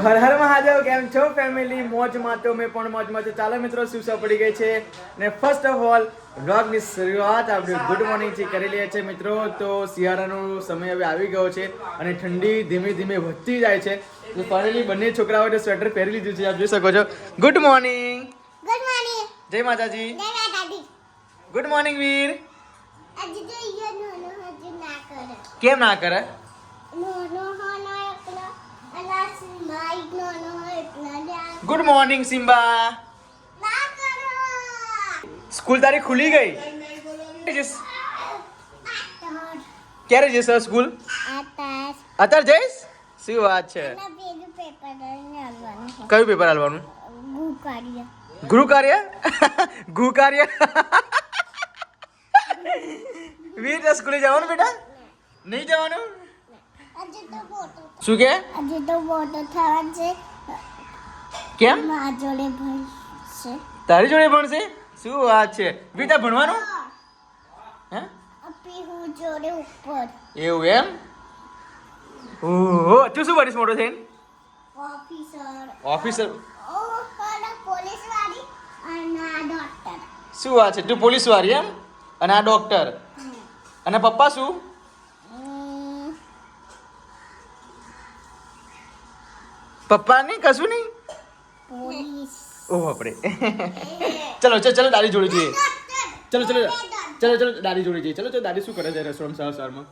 તો હર હર મહાદેવ કેમ છો ફેમિલી મોજમાં તો મેં પણ મોજમાં તો ચાલો મિત્રો શું પડી ગઈ છે. ને ફર્સ્ટ ઓફ ઓલ વ્લોગની શરૂઆત આપણે ગુડ મોર્નિંગથી કરી લઈએ છીએ મિત્રો. તો શિયાળાનો સમય હવે આવી ગયો છે અને ઠંડી ધીમે ધીમે વધતી જાય છે. તો ફાઇનલી બંને છોકરાઓએ સ્વેટર પહેરી લીધું છે આપ જોઈ શકો છો. ગુડ મોર્નિંગ ગુડ મોર્નિંગ જય માતાજી. જય માતાજી. Good morning Veer. કેમ ના કરે નોનો હોનો એકલો અલા માઈક નોનો હોય એકલા જા ગુડ મોર્નિંગ સિમ્બા ના કરો સ્કૂલ તારી ખુલી ગઈ જઈશ. ક્યારે જઈશ સ્કૂલ આતાસ અત્યારે જઈશ શું વાત છે ના પેલું પેપર લઈને આવવાનું હોય કયું પેપર આલવાનું ગુ કાર્ય ગૃહ કાર્ય ગૃહ કાર્ય વીર તારે સ્કૂલે જવાનું બેટા નહીં જવાનું આજે તો ફોટો શું કે આજે તો ફોટો થવા છે કેમ? જોડે તારી જોડે ભણશે? શું વાત છે? વીર ભણવાનું? હે. હું? જોડે ઉપર. એવું એમ? ઓહો તું શું ભણીશ મોટો થઈને? ઓફિસર. ઓફિસર? પોલીસ વાળી અને આ ડોક્ટર શું વાત છે? તું પોલીસ વાળી એમ? અને આ ડોક્ટર અને પપ્પા શું? પપ્પા નહીં કશું નહીં? ઓહ આપણે ચલો ચલો ચલો દાદી જોડી જઈએ. ચલો ચલો ચલો ચલો દાદી જોડી જઈએ. ચલો ચલો દાદી શું કરે છે રસોડામાં સવાર સવારમાં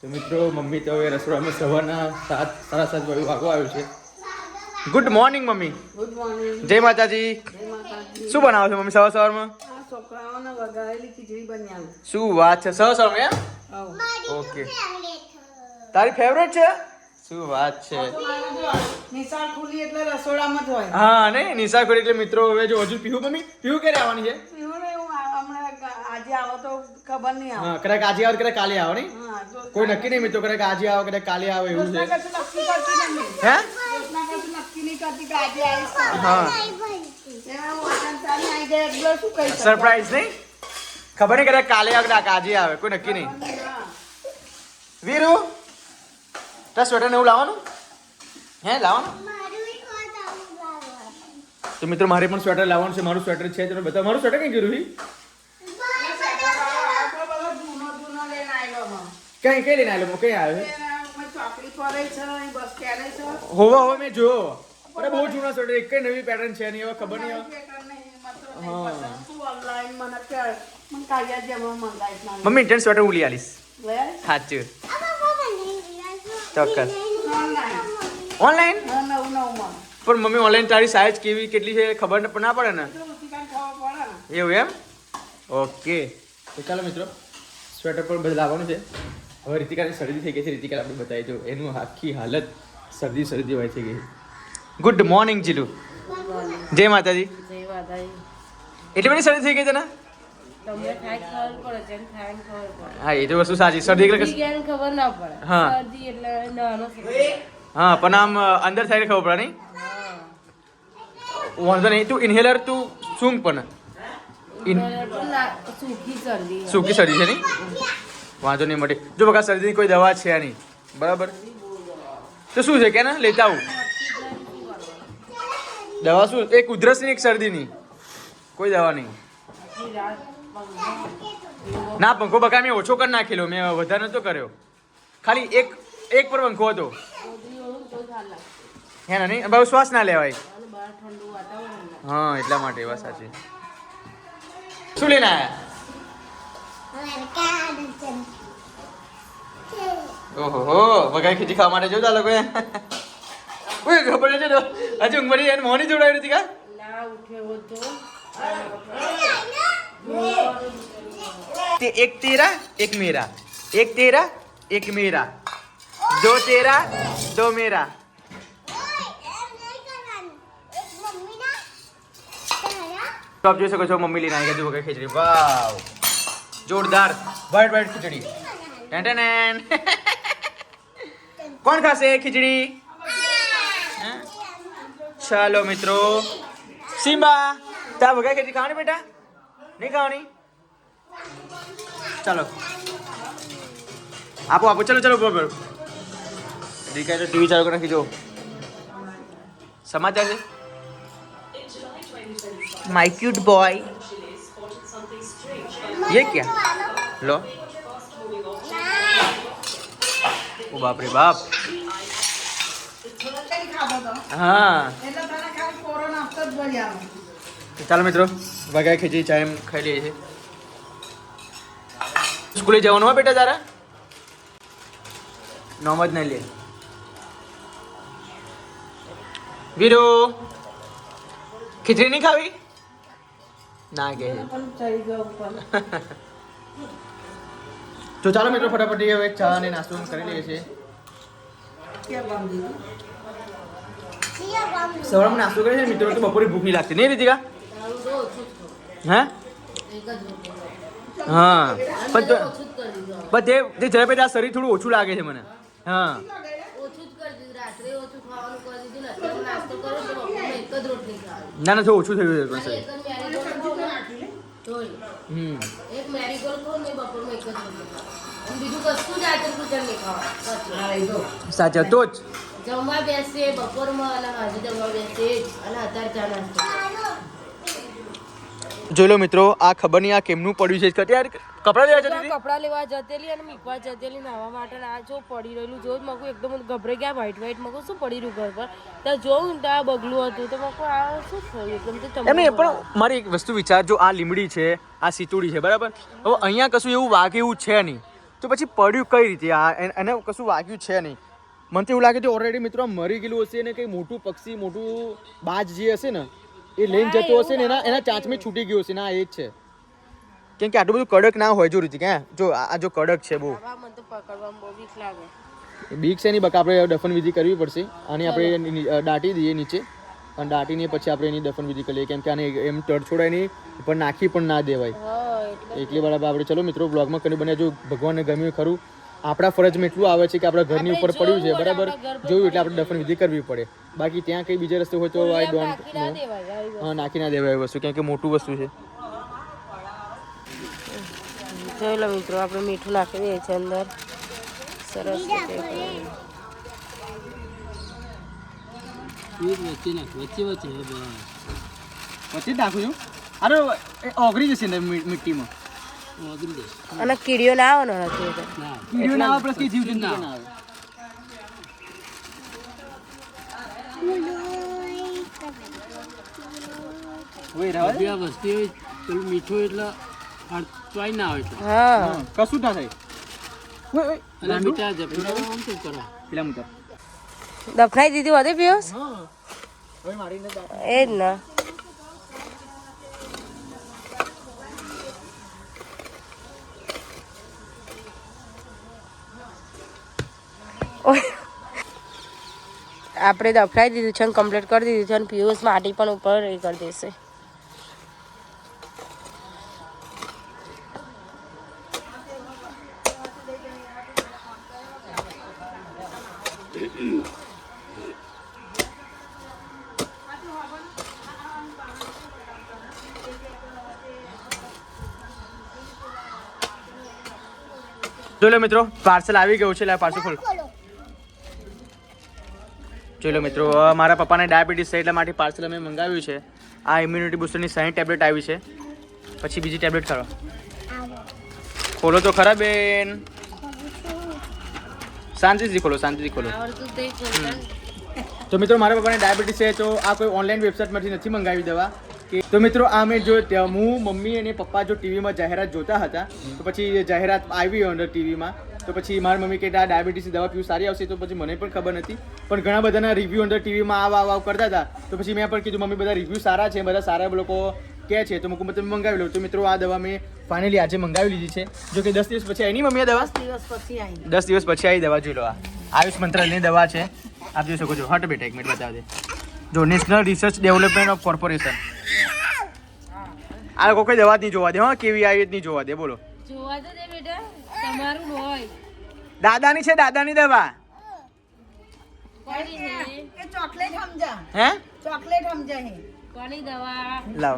તો મિત્રો મમ્મી તો હવે રસોડામાં સવારના સાત સાડા સાત વાગે વાગો આવ્યો છે. Good morning mummy. Good morning જય માતાજી. શું બનાવો છો મમ્મી સવાર સવારમાં? છોકરાઓને વઘારેલી ખીચડી બનાવું શું વાત છે? સવાર સવારમાં ઓકે તારી ફેવરેટ છે? શું વાત છે? નિશાળ ખુલી એટલે રસોડામાં જ હોય. હા નહીં નિશા ખુલી એટલે મિત્રો હવે જો હજુ પીવું મમ્મી? પીવું ક્યારે આવવાની છે? એવું ને એવું હમણાં આજે આવો તો ખબર નહીં આવે. કદાચ આજે આવે કદાચ કાલે આવે નહીં? કોઈ નક્કી મિત્રો કદાચ આજે આવે કદાચ કાલે આવે એવું છે. હે? સરપ્રાઈઝ નહીં ખબર નહીં કદાચ કાલે આવે કદાચ આજે આવે કોઈ નક્કી નહીં. વીરુ? તાર સ્વેટર ને એવું લાવવાનું? હે લાવવાનું? તો મિત્રો મારે પણ સ્વેટર લાવવાનું છે મારું સ્વેટર છે. તો બતાવો મારું સ્વેટર કઈ હું. કઈ કઈ લઈને આવેલો? કઈ આવે? એને મેં ચોકડી ફરે છે અહીં બસ પહેરે છે હોવા હોવા મેં જોયો. અરે બહુ જૂના સ્વેટર એક નવી પેટર્ન છે નહીં હવે ખબર નહીં. મમ્મી ઇન્ટરનેટ સ્વેટર હું લઈ આવીશ. સાચું. ચોક્કસ. ઓનલાઈન? પણ મમ્મી ઓનલાઈન તારી સાઈઝ કેવી કેટલી છે ખબર પણ ના પડે ને? એવું એમ? ઓકે. તો ચાલો મિત્રો સ્વેટર પણ બદલાવવાનું છે. હવે રીતિકાની શરદી થઈ ગઈ છે. રીતિકા આપણે બતાવી દો એનું આખી હાલત શરદી શરદી હોય થઈ ગઈ ગુડ મોર્નિંગ જીલુ. જય માતાજી. એટલી બધી શરદી થઈ ગઈ છે ને? તમને ખબર પડે ખબર પડે. હા એ તો વસ્તુ સાચી. શરદી એટલે ખબર ના પડે. હા. શરદી એટલે નાનો હા પણ આમ અંદર સાઈડ ખબર પડે નહીં? વાંધો નહીં. તું ઇન્હેલર તું સૂંઘ પણ. સૂકી શરદી છે. નહીં? વાંધો નહીં મટી. જો બકા શરદીની કોઈ દવા છે નહીં. બરાબર? તો શું છે કે ને લેતા આવું. દવા શું? એક ઉધરસની એક શરદીની. કોઈ દવા નહીં. ના પંખો બકા મેં ઓછો કરી નાખેલો. મેં વધારે નતો કર્યો. ખાલી એક એક પર પંખો હતો. હે ના નહીં બહુ શ્વાસ ના લેવાય. હા એટલા માટે વાત સાચી. શું લઈને આવ્યા ઓહો હો વગાઈ ખીચી ખાવા માટે જોતા લોકો ઓય ખબર છે તો. હજુ ઊંઘ પડી એને મોની જોડાયું હતી કા? ના ઉઠ્યો તો. તે એક તેરા એક મેરા એક તેરા એક મેરા દો તેરા દો મેરા તો આપ જોઈ શકો છો મમ્મી લઈને આવી ગયા વગર ખીચડી વાવ જોરદાર વ્હાઈટ વ્હાઈટ ખીચડી ટેન ટેન ટેન. કોણ ખાશે ખીચડી હે? ચાલો મિત્રો સિમ્બા તા વગર ખીચડી ખાવાની બેટા નહીં ખાવાની? ચાલો. આપો આપો. ચલો ચલો બરોબર દીકરા તો ટીવી ચાલુ કરી નાખી જો સમાચાર છે? માય ક્યુટ બોય ये क्या લો. ઓ બાપ રે બાપ. હા. ચાલો મિત્રો વગાઈ ખીચડી ચા એમ ખાઈ લઈએ છીએ. સ્કૂલે જવાનું હોય બેટા તારા? નોમ જ નહીં લે. વીરો, ખીચડી નહીં ખાવી? ના કે. તો ચાલો મિત્રો, ફટાફટ હવે ચા અને નાસ્તો કરી લઈએ છીએ. સવારમાં નાસ્તો કરીએ છીએ મિત્રો, તો બપોરે ભૂખ નહીં લાગતી. નહીં રીતિકા. હે? એક જ રોટલી. હા. પણ તો તે તે જરા આ શરીર થોડું ઓછું લાગે છે મને. હા. ઓછું જ કરી દીધું. રાત્રે ઓછું ખાવાનું કરી દીધું ને ના ના થોડું ઓછું થયું છે પણ. હમ. એક ને બપોરમાં એક જ બીજું કશું જ આચર નહીં તો. સાચા તો જ. જમવા બેસીએ બપોરમાં અને હાજર જમવા બેસીએ અને અત્યારે ચા નાસ્તો જોઈ લો મિત્રો આ ખબર નહીં આ કેમનું પડ્યું છે? અત્યારે કપડા લેવા જતી કપડાં લેવા જતેલી અને મીકવા જતેલી નાવા માટે આ જો પડી રહેલું જોયું મગું એકદમ ગભરાઈ ગયા વ્હાઈટ વ્હાઈટ મગું શું પડી રહ્યું ઘર પર? ત્યાં જોઉં ને ત્યાં બગલું હતું તો મગું આ શું થયું? એકદમ તો એમ પણ મારી એક વસ્તુ વિચારજો આ લીમડી છે આ સીતુડી છે બરાબર? હવે અહીંયા કશું એવું વાગે એવું છે નહીં. તો પછી પડ્યું કઈ રીતે? આ એન- એને કશું વાગ્યું છે નહીં. મને તો એવું લાગે છે ઓલરેડી મિત્રો મરી ગયેલું હશે ને કંઈ મોટું પક્ષી મોટું બાજ જે હશે ને એ લઈને જતો હશે ને એના એના ચાંચમે છૂટી ગયું હશે ને એ જ છે. કેમ કે આટલું બધું કડક ના હોય જો રીતે કે જો આ જો કડક છે બહુ. આવા મને તો પકડવામાં બહુ બીક છે નહીં બકા આપણે દફન વિધિ કરવી પડશે. અને આપણે દાટી દઈએ નીચે. અને દાટીને પછી આપણે એની દફન વિધિ કરીએ. કેમ કે આને એમ તડછોડાય નહીં પણ નાખી પણ ના દેવાય. એટલે બરાબર આપણે ચલો મિત્રો બ્લોગમાં કરી બને જો ભગવાનને ગમ્યું ખરું આપણા ફરજમાં એટલું આવે છે કે આપણા ઘરની ઉપર પડ્યું છે બરાબર? જોયું એટલે આપણે દફન વિધિ કરવી પડે. બાકી ત્યાં કઈ બીજા રસ્તે હોય તો આઈ ડોન્ટ. હા નાખી ના દેવાય વસ્તુ કેમ કે મોટું વસ્તુ છે. જોઈ લો મિત્રો આપણે મીઠું નાખી દઈએ છીએ અંદર. સરસ વચ્ચે નાખ વચ્ચે વચ્ચે વચ્ચે નાખું છું? અરે ઓગળી જશે ને મી- મીઠીમાં. અને કીડીઓ ના આવે ને. નથી કીડીઓ ના આવે પ્લસ જીવ ના આવે. વસ્તી હોય પેલું મીઠું એટલે અડચવાય ના હોય હા. હા, કશું ના થાય. ઓય, ઓય, અને મીઠા પેલા દીધી વધે પિયુષ? એ જ ને ઓય. આપણે દફનાઈ દીધું છે અને કમ્પ્લીટ કરી દીધું છે અને પિયુષ માટી પણ ઉપર એ કરી દેશે. જો મિત્રો પાર્સલ આવી ગયું છે, લે પાર્સલ ખોલો. જોઈ લો મિત્રો મારા પપ્પાને ડાયાબિટીસ છે એટલા માટે પાર્સલ અમે મંગાવ્યું છે. આ ઇમ્યુનિટી બુસ્ટરની સાઈઠ ટેબ્લેટ આવી છે. પછી બીજી ટેબ્લેટ ખરો. ખોલો તો ખરા બેન. શાંતિથી ખોલો શાંતિથી ખોલો. તો મિત્રો, મારા પપ્પાને ડાયાબિટીસ છે, તો આ કોઈ ઓનલાઈન વેબસાઇટમાંથી નથી મંગાવી દેવા. તો મિત્રો, આ મેં જો હું, મમ્મી અને પપ્પા જો ટીવીમાં જાહેરાત જોતા હતા, તો પછી જાહેરાત આવી અંદર ટીવીમાં તો પછી મારી મમ્મી કે આ ડાયાબિટીસની દવા પીવું સારી આવશે તો પછી મને પણ ખબર નથી. પણ ઘણા બધાના રિવ્યૂ અંદર ટીવીમાં આવ આવ કરતા હતા. તો પછી મેં પણ કીધું મમ્મી બધા રિવ્યૂ સારા છે બધા સારા લોકો કે છે. તો મૂકું તમે મંગાવી લો. તો મિત્રો આ દવા મેં ફાઇનલી આજે મંગાવી લીધી છે. જો કે દસ દિવસ પછી આવી નહીં મમ્મી આ દવા? દિવસ પછી આવી દસ દિવસ પછી આવી દવા જોઈ લો આ. આયુષ મંત્રાલયની દવા છે. આપ જોઈ શકો છો. હટ બેટા એક મિનિટ બતાવી દે. જો national research development of corporation આ લોકો કોઈ દવા જ નહીં જોવા દે હા કેવી આવી જ નહીં જોવા દે બોલો. જોવા દે બેટા હોય. દાદાની છે દાદાની દવા. એ ચોકલેટ સમજા હે? ચોકલેટ સમજા હે. કોની દવા? લાવ.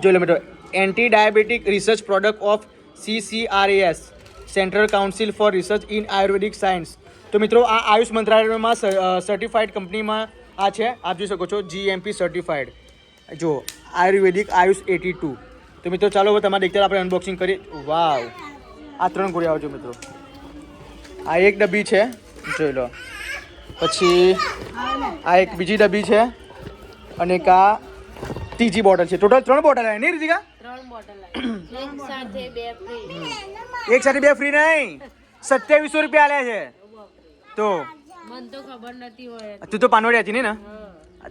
જોઈ લો મિત્રો anti diabetic research product of CCRS central council for research in Ayurvedic science તો મિત્રો આ આયુષ મંત્રાલયમાં સર્ટિફાઈડ કંપનીમાં આ છે. આપ જોઈ શકો છો જીએમપી સર્ટિફાઈડ જો આયુર્વેદિક આયુષ એટી ટુ. તો મિત્રો ચાલો હવે તમારે દેખતા આપણે અનબોક્સિંગ કરીએ. વાવ આ ત્રણ ગોળી આવજો મિત્રો. આ એક ડબ્બી છે જોઈ લો. પછી આ એક બીજી ડબ્બી છે અને એક આ ત્રીજી બોટલ છે. ટોટલ ત્રણ બોટલ આવે નહીં રીતિકા? એક સાથે બે ફ્રી નહીં. સત્યાવીસો રૂપિયા આલ્યા છે. તો? તો તું પાનવડી હતી ને?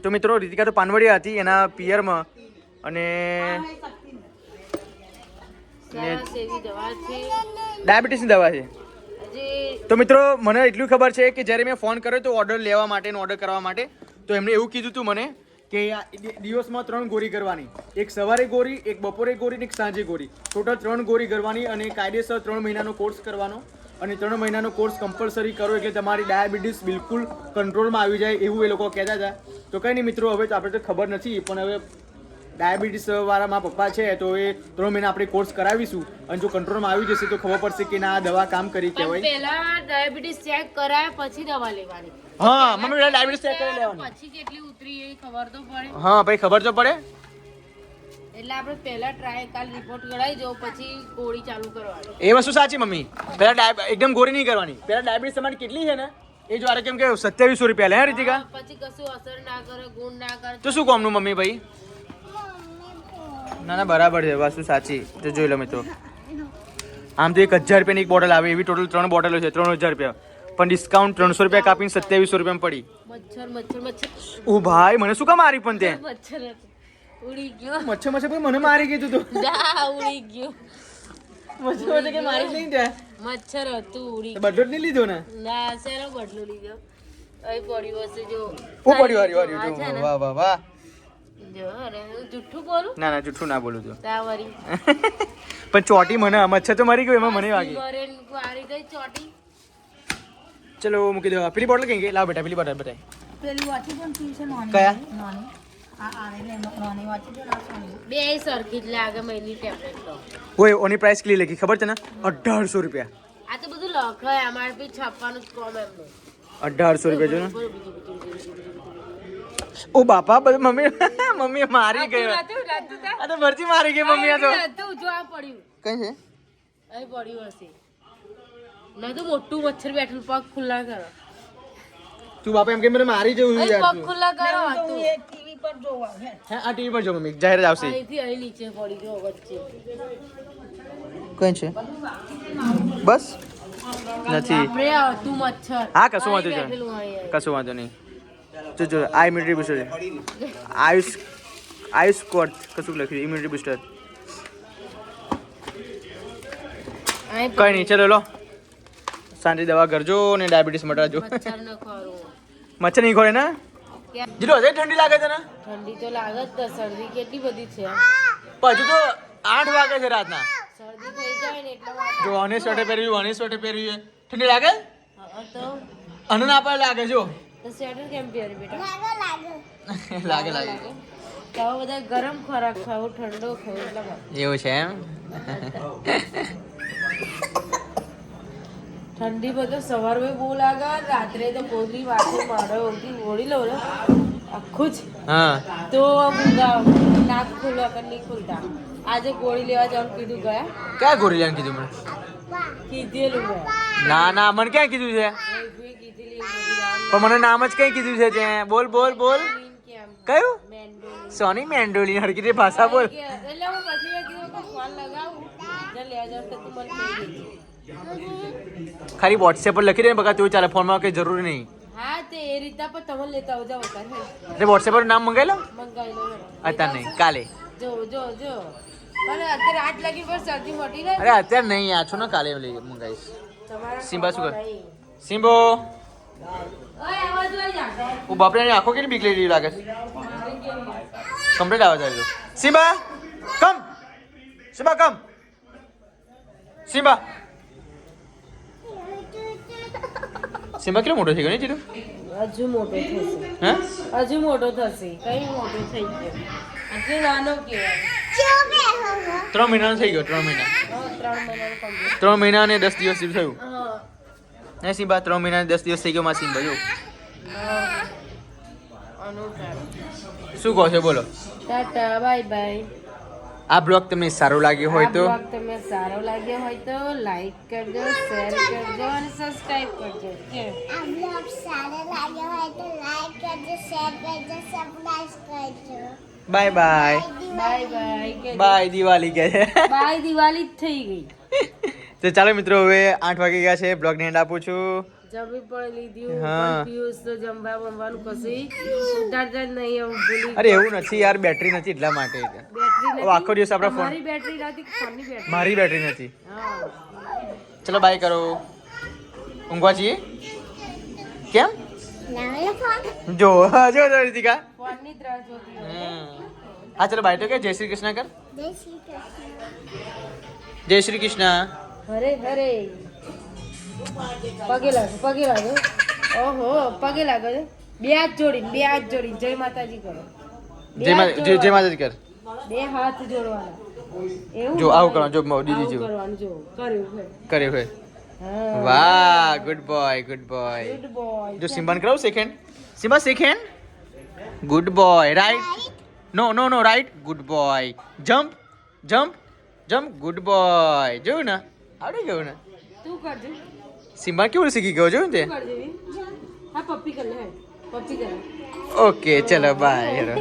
તો મિત્રો રીતિકા તો પાનવડી હતી એના પિયરમાં. અને ડાયાબિટીસની દવા છે. તો મિત્રો મને એટલું ખબર છે કે જ્યારે મેં ફોન કર્યો તો ઓર્ડર લેવા માટે ઓર્ડર કરવા માટે તો એમણે એવું કીધું હતું મને કે દિવસમાં ત્રણ ગોળી કરવાની. એક સવારે ગોળી એક બપોરે ગોળી ને એક સાંજે ગોળી. ટોટલ ત્રણ ગોળી કરવાની અને કાયદેસર ત્રણ મહિનાનો કોર્સ કરવાનો. અને ત્રણ મહિનાનો કોર્સ કમ્પલસરી કરો એટલે તમારી ડાયાબિટીસ બિલકુલ કંટ્રોલમાં આવી જાય એવું એ લોકો કહેતા હતા. તો કંઈ નહીં મિત્રો હવે તો આપણે તો ખબર નથી પણ હવે ડાયાબિટીસ વાળા મારા પપ્પા છે તો એ ત્રણ મહિના આપણે કોર્સ કરાવીશું. અને જો કંટ્રોલમાં આવી જશે તો ખબર પડશે કે ના દવા કામ કરી કહેવાય. પહેલા ડાયાબિટીસ ચેક કરાય પછી દવા લેવાની. હા મમ્મી પેલા ડાયાબિટીસ ચેક કરી લેવાની. પછી કેટલી ઉતરી એ ખબર તો પડે. હા ભાઈ ખબર તો પડે. એટલે આપણે પહેલા ટ્રાય કાલ રિપોર્ટ કરાવી જો પછી ગોળી ચાલુ કરવાની. એ વસ્તુ સાચી મમ્મી. પેલા એકદમ ગોળી નહીં કરવાની. પેલા ડાયાબિટીસ તમારી કેટલી છે ને? એ જો આરે કેમ કે સત્યાવીસો રૂપિયા લે રીતિકા. પછી કશું અસર ના કરે ગુણ ના કરે. તો શું કોમનું મમ્મી ભાઈ? ના ના બરાબર છે વસ્તુ સાચી. તો જોઈ લો મિત્રો. આમ તો એક હજાર રૂપિયાની એક બોટલ આવે એવી ટોટલ ત્રણ બોટલો છે ત્રણ હજાર રૂપિયા. પણ ડિસ્કાઉન્ટ ત્રણસો રૂપિયા કાપીને સત્યાવીસો રૂપિયા પડી. મચ્છર મચ્છર મચ્છર. ઓ ભાઈ મને શું કામ મારી પણ તે? મચ્છર ઉડી ગયો. મચ્છર મચ્છર મને મારી કીધું તું. ઉડી ગયો. મચ્છર મચ્છર કે મારી નહીં ત્યાં? મચ્છર હતું ઉડી બદલો નહીં લીધો ને? ના શેનો બદલો લીધો? અહીં પડ્યું હશે જો. ઓ છે હારી ને, વાહ વાહ વાહ. જુઠ્ઠું બોલું? ના ના જુઠ્ઠું ના બોલું છું પણ ચોટી મને મચ્છર તો મરી ગયું એમાં મને વાગી. ચલો મૂકી દો પેલી બોટલ કઈ ગઈ? લાવ બેટા પેલી બોટલ બતાય. પેલી વાંચી પણ પી છે કયા? નાની. આ આને લે, નાની વાંચી છે ને આ સોની. બે સરખી જ લાગે મહિની ટેબ્લેટ તો. ઓય ઓની પ્રાઇસ કેટલી લખી? ખબર છે ને? અઢારસો રૂપિયા. આ તો બધું લખાય અમારે બી છાપવાનું જ કોમ એમનું. અઢારસો રૂપિયા જો ને બોલો બીજું બીજું બીજું બીજું ઓ બાપા મમ્મી મમ્મી મારી તા. આ તો ભરતી મારી ગઈ મમ્મી આ તો. જો આ પડ્યું. કઈ છે? અહીં પડ્યું હશે. ના તો મોટું મચ્છર બેઠું પગ ખુલ્લા કરો. તું બાપા એમ કે મને મારી જવું છે યાર પગ ખુલ્લા કરો તો એ ટીવી પર જોવા હે હે આ ટીવી પર જો મમ્મી જાહેર આવશે. અહીંથી અહીં નીચે પડી ગયો વચ્ચે. કઈ છે? બસ? નથી. હા, કશું વાંધો છે નહીં. કશું વાંધો નહીં. જો જો આ ઇમ્યુનિટી બુસ્ટર છે આયુષ આયુષ કોટ કશું લખ્યું છે ઇમ્યુનિટી બુસ્ટર કઈ નહીં ચલો લો. શાંતિ દવા કરજો ને ડાયાબિટીસ મટાડજો. મચ્છર ન નહીં ખોરે ને? જીરો હજે ઠંડી લાગે છે ને? ઠંડી તો લાગે જ શરદી કેટલી બધી છે. પછી હજુ તો આઠ વાગે છે રાતના. શરદી થઈ જાય ને એટલે જો અને સ્વેટર પહેર્યું અને સ્વેટર પહેર્યું ઠંડી લાગે? હા, તો. અનુ ના પણ લાગે જો. તો સ્વેટર કેમ પહેરે બેટા લાગે લાગે તો હવે બધા ગરમ ખોરાક ખાવો ઠંડો ખાવો એટલા માટે એવું છે એમ ઠંડી બધો સવારમાં બહુ લાગે રાત્રે તો પોલી વાતે મારે ઓગી ઓળી લઉં ને આખું જ હા તો ઊંઘા નાક ખુલ્લો કે નહીં ખુલતા આજે ગોળી લેવા જવાનું કીધું ગયા ક્યાં ગોરીલાને કીધું મને કીધેલું ગયા ના ના મને ક્યાં કીધું છે મેં કીધેલી એ બધી રામ પણ મને નામ જ કઈ કીધું છે તે બોલ બોલ બોલ. કયું? સોની મેન્ડોલી હરકી રીતે ભાષા બોલ. તો તું ખાલી વોટ્સએપ પર લખી દે બકા તું ચાલે ફોનમાં કઈ જરૂરી નહીં. હા તે એ રીતના પર તમે લેતા આવજો વધારે એટલે વોટ્સએપ પર નામ મંગાઈ લો? મંગાઈ લો. અત્યારે નહીં કાલે. જો જો જો. પણ અત્યારે આઠ લાગી પર સર્દી મોટી ને અરે અત્યારે નહીં આ છો ને કાલે તમારા સિમ્બા શું કર? સિમ્બો. હું બાપરે એની આંખો કેટલી બીક લઈ લાગે છે? કમ્પ્લીટ આવે છે Simba come Simba come Simba Simba કેટલો મોટો થઈ ગયો ને હજુ મોટો થશે. હે? હજુ મોટો થશે. કઈ મોટો થઈ ગયો? હજુ નાનો કહેવાય. ત્રણ મહિનાનો થઈ ગયો ત્રણ મહિના. ત્રણ મહિના અને દસ દિવસ થયું. હા. સિમ્બા ત્રણ મહિના દસ દિવસ થઈ ગયો માં સિમ્બા જો. શું કહો છો બોલો. Tata bye bye. આ બ્લોગ તમને સારો લાગ્યો હોય તો? બ્લોગ તમને સારો લાગ્યો હોય તો લાઈક કરજો શેર કરજો અને સબસ્ક્રાઇબ કરજો. આ બ્લોગ સારો લાગ્યો હોય તો લાઈક કરજો શેર કરજો સબસ્ક્રાઇબ કરજો. Bye bye. Bye bye bye Diwali કે છે. બાય દિવાળી જ થઈ ગઈ. તો ચાલો મિત્રો હવે આઠ વાગી ગયા છે બ્લોગને એન્ડ આપું છું. જમી પણ લીધું હા. પણ પિયુષ તો જમવા બમવાનું કશું ઉતારતા જ નહીં એવું ભૂલી અરે એવું નથી યાર બેટરી નથી એટલા માટે. બેટરી હવે આખો દિવસ આપણા ફોન મારી બેટરી નથી ફોનની બેટરી મારી બેટરી નથી. હા. ચલો બાય કરો. ઊંઘવા છીએ કેમ? નવો ફોન. જો જો જો રીતિકા. ફોનની જ રાહ જોતી હોય. હમ. હા ચલો બાય તો કે જય શ્રી કૃષ્ણ કર. જય શ્રી કૃષ્ણ. જય શ્રી કૃષ્ણ. હરે હરે. પગે લાગો પગે લાગો ઓહો પગે લાગો બે હાથ જોડીને બે હાથ જોડીને. જય માતાજી કરો. જય જય માતાજી કર. બે હાથ જોડવાના. એવું જો આવું કરવાનું. જો દીદી જો કરવાનું જો. કર્યું હોય wow good boy good boy good boy જો સિમ્બાન કરાવ second Simba second good boy right no no no right good boy jump jump jump good boy જોયું ને? આવડી ગયું ને? તું કરજો. સિમ્બા કેવું શીખી ગયો જોયું તે. ઓકે ચલો બાય